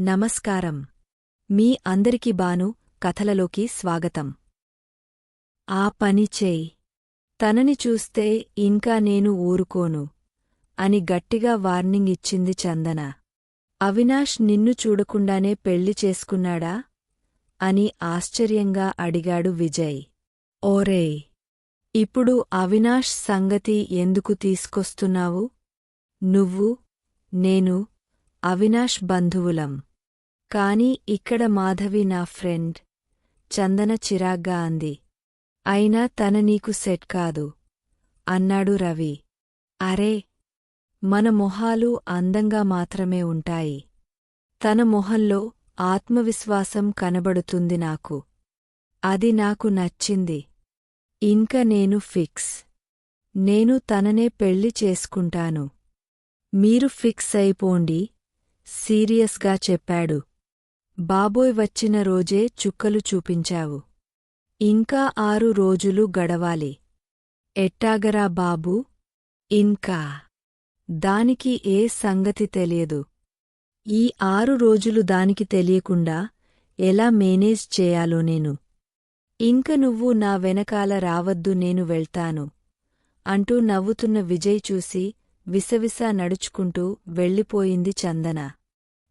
నమస్కారం. మీ అందరికి బాను కథలలోకి స్వాగతం. ఆ పని చేయి. తనని చూస్తే ఇంకా నేను ఊరుకోను అని గట్టిగా వార్నింగ్ ఇచ్చింది చందన. అవినాష్ నిన్ను చూడకుండానే పెళ్ళి చేసుకున్నాడా? అని ఆశ్చర్యంగా అడిగాడు విజయ్. ఓరే ఇప్పుడు అవినాష్ సంగతి ఎందుకు తీసుకొస్తున్నావు? నువ్వు నేను అవినాష్ బంధువులం. కాని ఇక్కడ మాధవి నా ఫ్రెండ్. చందన చిరాగ్గా అంది. అయినా తన నీకు సెట్ కాదు. అన్నాడు రవి. అరే! మన మొహాలు అందంగా మాత్రమే ఉంటాయి. తన మొహంలో ఆత్మవిశ్వాసం కనబడుతుంది నాకు. అది నాకు నచ్చింది. ఇంక నేను ఫిక్స్. నేను తననే పెళ్ళి చేసుకుంటాను. మీరు ఫిక్స్ అయిపోండి. సీరియస్గా చెప్పాడు. బాబోయ్ వచ్చిన రోజే చుక్కలు చూపించావు. ఇంకా ఆరు రోజులు గడవాలి. ఎట్టాగరా బాబూ? ఇంకా. దానికి ఏ సంగతి తెలియదు. ఈ ఆరు రోజులు దానికి తెలియకుండా ఎలా మేనేజ్ చేయాలో నేను. ఇంక నువ్వు నా వెనకాల రావద్దు నేను వెళ్తాను. అంటూ నవ్వుతున్న విజయ్ చూసి విసవిసా నడుచుకుంటూ వెళ్ళిపోయింది చందన.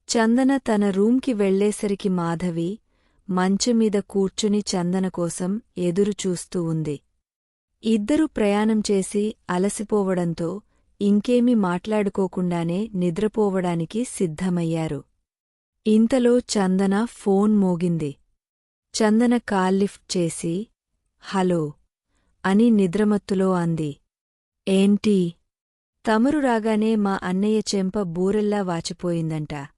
చందన తన రూంకి వెళ్ళేసరికి మాధవి మంచమీద కూర్చుని చందన కోసం ఎదురుచూస్తూ ఉంది. ఇద్దరు ప్రయాణం చేసి అలసిపోవడంతో ఇంకేమీ మాట్లాడుకోకుండానే నిద్రపోవడానికి సిద్ధమయ్యారు. ఇంతలో చందన ఫోన్ మోగింది. చందన కాల్లిఫ్ట్ చేసి హలో అని నిద్రమత్తులో అంది. ఏంటి? తమరు రాగానే మా అన్నయ్య చెంప బూరెల్లా వాచిపోయిందంట.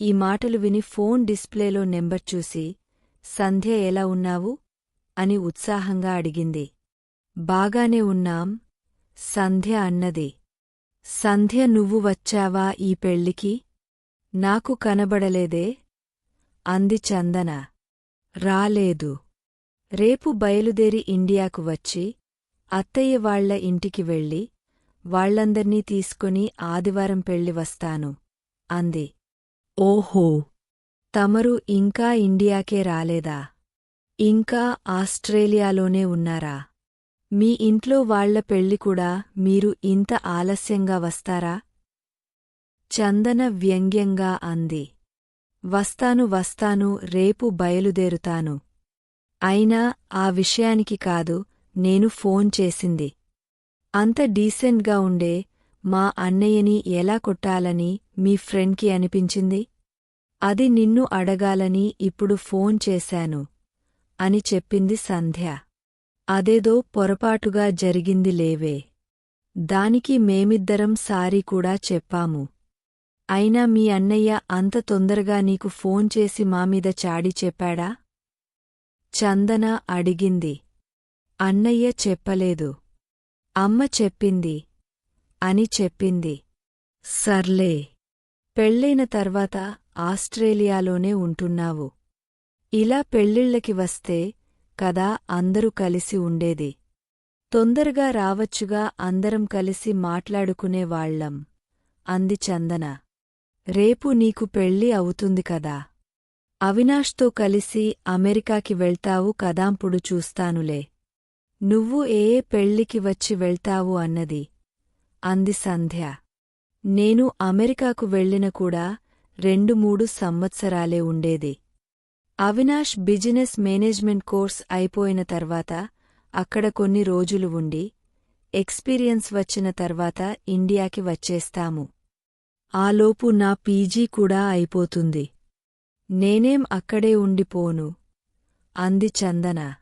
ఈ మాటలు విని ఫోన్ డిస్ప్లేలో నెంబర్ చూసి సంధ్య ఎలా ఉన్నావు? అని ఉత్సాహంగా అడిగింది. బాగానే ఉన్నాం సంధ్య అన్నది. సంధ్య నువ్వు వచ్చావా ఈ పెళ్ళికి నాకు కనబడలేదే అంది చందన. రాలేదు. రేపు బయలుదేరి ఇండియాకు వచ్చి అత్తయ్య వాళ్ళ ఇంటికి వెళ్ళి వాళ్ళందర్నీ తీసుకుని ఆదివారం పెళ్ళి వస్తాను అంది. ఓహో తమరు ఇంకా ఇండియాకే రాలేదా? ఇంకా ఆస్ట్రేలియాలోనే ఉన్నారా? మీ ఇంట్లో వాళ్ళ పెళ్ళి కూడా మీరు ఇంత ఆలస్యంగా వస్తారా? చందన వ్యంగ్యంగా అంది. వస్తాను వస్తాను రేపు బయలుదేరుతాను. అయినా ఆ విషయానికి కాదు నేను ఫోన్ చేసింది. అంత డీసెంట్గా ఉండే మా అన్నయ్యని ఎలా కొట్టాలని మీ ఫ్రెండ్కి అనిపించింది? అది నిన్ను అడగాలని ఇప్పుడు ఫోన్ చేశాను అని చెప్పింది సంధ్య. అదేదో పొరపాటుగా జరిగింది లేవే. దానికి మేమిద్దరం సారీ కూడా చెప్పాము. అయినా మీ అన్నయ్య అంత తొందరగా నీకు ఫోన్ చేసి మామీద చాడి చెప్పాడా? చందన అడిగింది. అన్నయ్య చెప్పలేదు. అమ్మ చెప్పింది. అని చెప్పింది. సర్లే పెళ్ళైన తర్వాత ఆస్ట్రేలియాలోనే ఉంటున్నావు. ఇలా పెళ్ళిళ్ళకి వస్తే కదా అందరూ కలిసి ఉండేది. తొందరగా రావచ్చుగా అందరం కలిసి మాట్లాడుకునేవాళ్ళం అంది చందన. రేపు నీకు పెళ్ళి అవుతుంది కదా. అవినాష్తో కలిసి అమెరికాకి వెళ్తావు కదాంపుడు చూస్తానులే. నువ్వు ఏ ఏ పెళ్ళికి వచ్చి వెళ్తావు అన్నది. అంది సంధ్య. నేను అమెరికాకు వెళ్ళిన కూడా రెండు మూడు సంవత్సరాలే ఉండేది. అవినాష్ బిజినెస్ మేనేజ్మెంట్ కోర్స్ అయిపోయిన తర్వాత అక్కడ కొన్ని రోజులు ఉండి ఎక్స్పీరియన్స్ వచ్చిన తర్వాత ఇండియాకి వచ్చేస్తాము. ఆలోపు నా పీజీ కూడా అయిపోతుంది. నేనేం అక్కడే ఉండిపోను అంది చందన.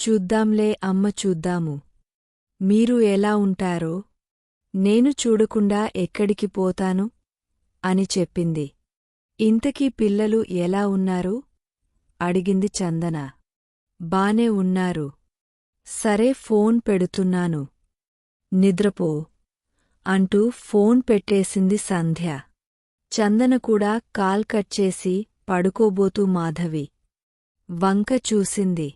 చూద్దాంలే అమ్మ చూద్దాము. మీరు ఎలా ఉంటారో నేను చూడకుండా ఎక్కడికి పోతాను? అని చెప్పింది. ఇంతకీ పిల్లలు ఎలా ఉన్నారు? అడిగింది చందన. బానే ఉన్నారు. సరే ఫోన్ పెడుతున్నాను. నిద్రపో అంటూ ఫోన్ పెట్టేసింది సంధ్య. చందన కూడా కాల్ కట్ చేసి పడుకోబోతూ మాధవి. వంక చూసింది.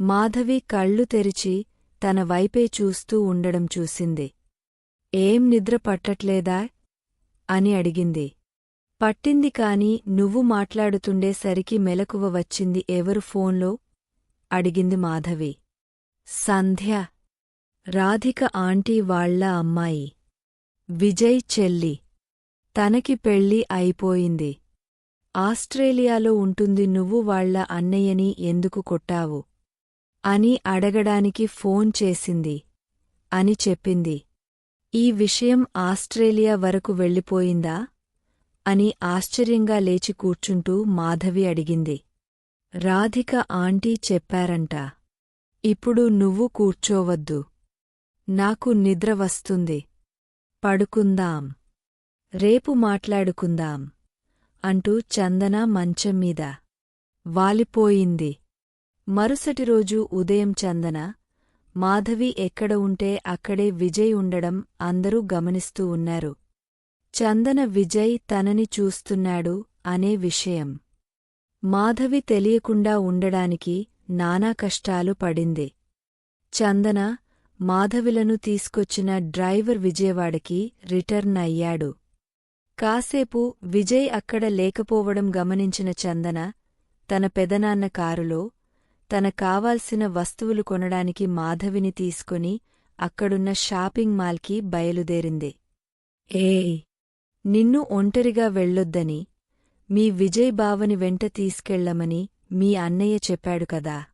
మాధవి కళ్ళు తెరిచి తన వైపే చూస్తూ ఉండడం చూసింది. ఏం నిద్ర పట్టట్లేదా? అని అడిగింది. పట్టింది కాని నువ్వు మాట్లాడుతుండేసరికి మెలకువ వచ్చింది ఎవరు ఫోన్లో? అడిగింది మాధవి. సంధ్య. రాధిక ఆంటీ వాళ్ళ అమ్మాయి. విజయ్ చెల్లి. తనకి పెళ్ళి అయిపోయింది. ఆస్ట్రేలియాలో ఉంటుంది నువ్వు వాళ్ళ అన్నయ్యని ఎందుకు కొట్టావు? అని అడగడానికి ఫోన్ చేసింది. అని చెప్పింది. ఈ విషయం ఆస్ట్రేలియా వరకు వెళ్ళిపోయిందా? అని ఆశ్చర్యంగా లేచి కూర్చుంటూ మాధవి అడిగింది. రాధిక ఆంటీ చెప్పారంట. ఇప్పుడు నువ్వు కూర్చోవద్దు. నాకు నిద్ర వస్తుంది. పడుకుందాం. రేపు మాట్లాడుకుందాం. అంటూ చందన మంచంమీద వాలిపోయింది. మరుసటి రోజు ఉదయం చందన మాధవి ఎక్కడ ఉంటే అక్కడే విజయ్ ఉండడం అందరూ గమనిస్తూ ఉన్నారు. చందన విజయ్ తనని చూస్తున్నాడు అనే విషయం. మాధవి తెలియకుండా ఉండడానికి నానా కష్టాలు పడింది. చందన మాధవిలను తీసుకొచ్చిన డ్రైవర్ విజయవాడకి రిటర్న్ అయ్యాడు. కాసేపు విజయ్ అక్కడ లేకపోవడం గమనించిన చందన తన పెదనాన్న కారులో తన కావాల్సిన వస్తువులు కొనడానికి మాధవిని తీసుకుని అక్కడున్న షాపింగ్ మాల్కి బయలుదేరింది. ఏయ్ నిన్ను ఒంటరిగా వెళ్ళొద్దని మీ విజయ్ బావని వెంట తీసుకెళ్ళమని మీ అన్నయ్య చెప్పాడు కదా.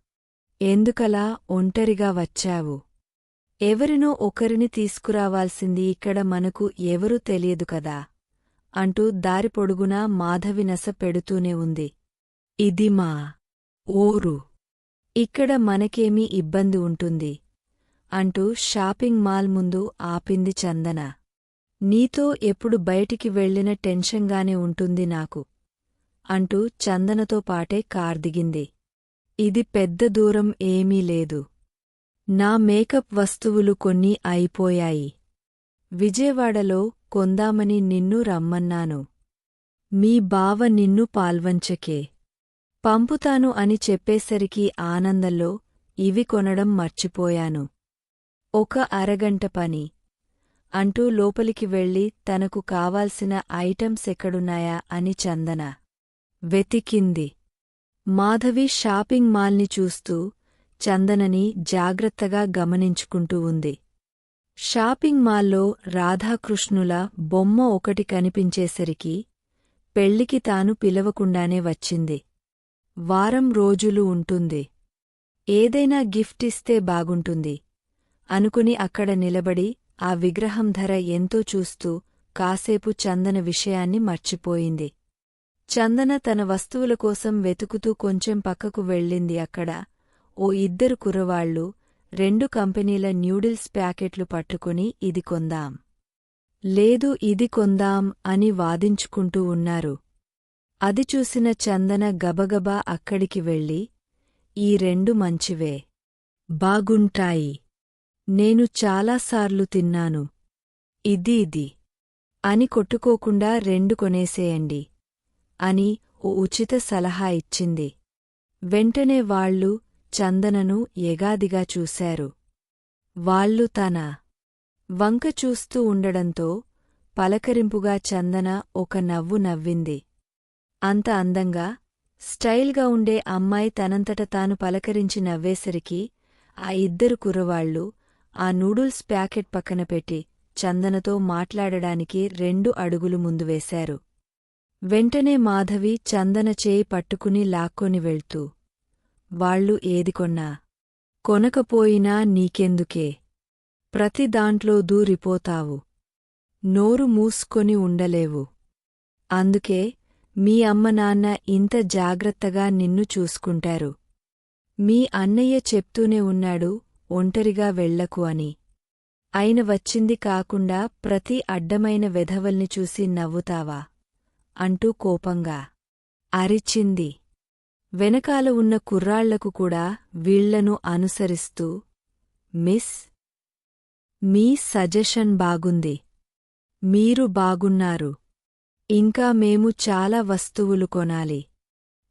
ఎందుకలా ఒంటరిగా వచ్చావు? ఎవరినో ఒకరిని తీసుకురావాల్సింది ఇక్కడ మనకు ఎవరూ తెలియదు కదా అంటూ దారి పొడుగునా మాధవి నస పెడుతూనే ఉంది. ఇది మా ఓరు ఇక్కడ మనకేమీ ఇబ్బంది ఉంటుంది అంటూ షాపింగ్ మాల్ ముందు ఆపింది చందన. నీతో ఎప్పుడు బయటికి వెళ్ళిన టెన్షన్గానే ఉంటుంది నాకు అంటూ చందనతో పాటే కార్దిగింది ఇది పెద్ద దూరం ఏమీ లేదు. నా మేకప్ వస్తువులు కొన్ని అయిపోయాయి. విజయవాడలో కొందామని నిన్ను రమ్మన్నాను. మీ బావ నిన్ను పాల్వంచకే. పంపుతాను అని చెప్పేసరికి ఆనందంలో ఇవి కొనడం మర్చిపోయాను. ఒక అరగంట పని. అంటూ లోపలికి వెళ్ళి తనకు కావాల్సిన ఐటమ్స్ ఎక్కడున్నాయా అని చందన వెతికింది. మాధవి షాపింగ్ మాల్ని చూస్తూ చందనని జాగ్రత్తగా గమనించుకుంటూ ఉంది. షాపింగ్ మాల్లో రాధాకృష్ణుల బొమ్మ ఒకటి కనిపించేసరికి పెళ్ళికి తాను పిలవకుండానే వచ్చింది. వారం రోజులు ఉంటుంది. ఏదైనా గిఫ్ట్ ఇస్తే బాగుంటుంది. అనుకుని అక్కడ నిలబడి ఆ విగ్రహం ధర ఎంతో చూస్తూ కాసేపు చందన విషయాన్ని మర్చిపోయింది. చందన తన వస్తువుల కోసం వెతుకుతూ కొంచెం పక్కకు వెళ్ళింది అక్కడ. ఓ ఇద్దరు కురవాళ్ళు రెండు కంపెనీల న్యూడిల్స్ ప్యాకెట్లు పట్టుకుని ఇది కొందాం. లేదు ఇది కొందాం అని వాదించుకుంటూ ఉన్నారు. అది చూసిన చందన గబగబా అక్కడికి వెళ్ళి ఈ రెండు మంచివే. బాగుంటాయి. నేను చాలాసార్లు తిన్నాను. ఇది ఇది. అని కొట్టుకోకుండా రెండు కొనేసేయండి అని ఓ ఉచిత సలహా ఇచ్చింది. వెంటనే వాళ్ళు చందనను ఎగాదిగా చూశారు. వాళ్ళు తన వంక చూస్తూ ఉండడంతో పలకరింపుగా చందన ఒక నవ్వు నవ్వింది. అంత అందంగా స్టైల్గా ఉండే అమ్మాయి తనంతట తాను పలకరించి నవ్వేసరికి ఆ ఇద్దరు కుర్రవాళ్ళు ఆ నూడుల్స్ ప్యాకెట్ పక్కన పెట్టి చందనతో మాట్లాడడానికి రెండు అడుగులు ముందు వేశారు. వెంటనే మాధవి చందన చేయి పట్టుకుని లాక్కొని వెళ్తూ వాళ్ళు ఏది కొన్నా కొనకపోయినా నీకెందుకే? ప్రతి దాంట్లో దూరిపోతావు. నోరు మూసుకొని ఉండలేవు. అందుకే మీ అమ్మ నాన్న ఇంత జాగ్రత్తగా నిన్ను చూసుకుంటారు. మీ అన్నయ్య చెప్తూనే ఉన్నాడు ఒంటరిగా వెళ్ళకు అని. అయిన వచ్చింది కాకుండా ప్రతి అడ్డమైన వెధవల్ని చూసి నవ్వుతావా? అంటూ కోపంగా. అరిచింది. వెనకాల ఉన్న కుర్రాళ్ళకు కూడా వీళ్ళను అనుసరిస్తూ మిస్ మీ సజెషన్ బాగుంది. మీరు బాగున్నారు. ఇంకా మేము చాలా వస్తువులు కొనాలి.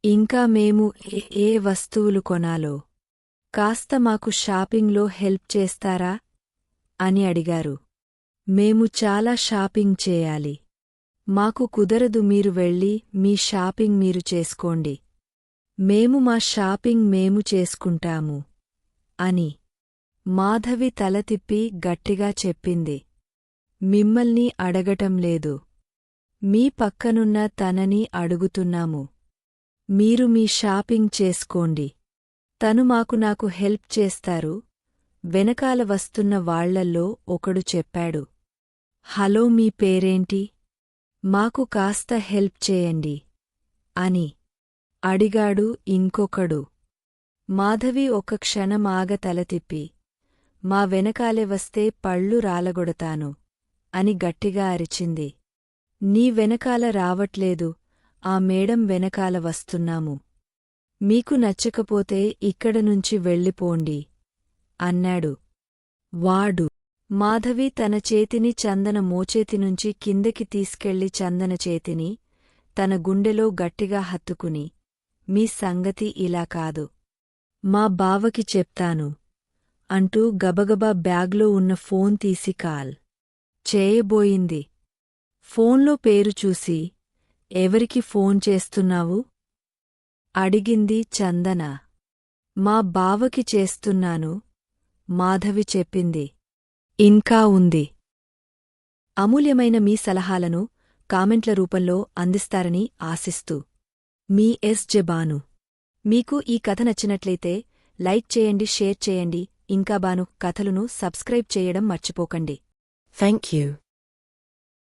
ఇంకా మేము ఏ- వస్తువులు కొనాలో. కాస్త మాకు షాపింగ్లో హెల్ప్ చేస్తారా? అని అడిగారు. మేము చాలా షాపింగ్ చేయాలి. మాకు కుదరదు మీరు వెళ్ళి మీ షాపింగ్ మీరు చేసుకోండి. మేము మా షాపింగ్ మేము చేసుకుంటాము. అని మాధవి తల తిప్పి గట్టిగా చెప్పింది. మిమ్మల్ని అడగటం లేదు. మీ పక్కనున్న తనని అడుగుతున్నాము. మీరు మీ షాపింగ్ చేసుకోండి. తను మాకు నాకు హెల్ప్ చేస్తారు. వెనకాల వస్తున్న వాళ్ళల్లో ఒకడు చెప్పాడు. హలో మీ పేరేంటి? మాకు కాస్త హెల్ప్ చేయండి అని అడిగాడు ఇంకొకడు. మాధవి ఒక క్షణం ఆగ తలతిప్పి మా వెనకాలే వస్తే పళ్ళు రాలగొడతాను అని గట్టిగా అరిచింది. నీ వెనకాల రావట్లేదు ఆ మేడం వెనకాల వస్తున్నాము. మీకు నచ్చకపోతే ఇక్కడ నుంచి వెళ్ళిపోండి అన్నాడు. వాడు. మాధవి తన చేతిని చందన మోచేతినుంచి కిందకి తీసుకెళ్ళి చందన చేతిని తన గుండెలో గట్టిగా హత్తుకుని మీ సంగతి ఇలా కాదు. మా బావకి చెప్తాను అంటూ గబగబా బ్యాగ్లో ఉన్న ఫోన్ తీసి కాల్. చేయబోయింది. ఫోన్లో పేరు చూసి ఎవరికి ఫోన్ చేస్తున్నావు? అడిగింది చందన. మా బావకి చేస్తున్నాను మాధవి చెప్పింది. ఇంకా ఉంది. అమూల్యమైన మీ సలహాలను కామెంట్ల రూపంలో అందిస్తారని ఆశిస్తూ. మీ ఎస్. జబాను. మీకు ఈ కథ నచ్చినట్లయితే లైక్ చేయండి షేర్ చేయండి. ఇంకా బాను కథలను సబ్స్క్రైబ్ చేయడం మర్చిపోకండి. Thank you.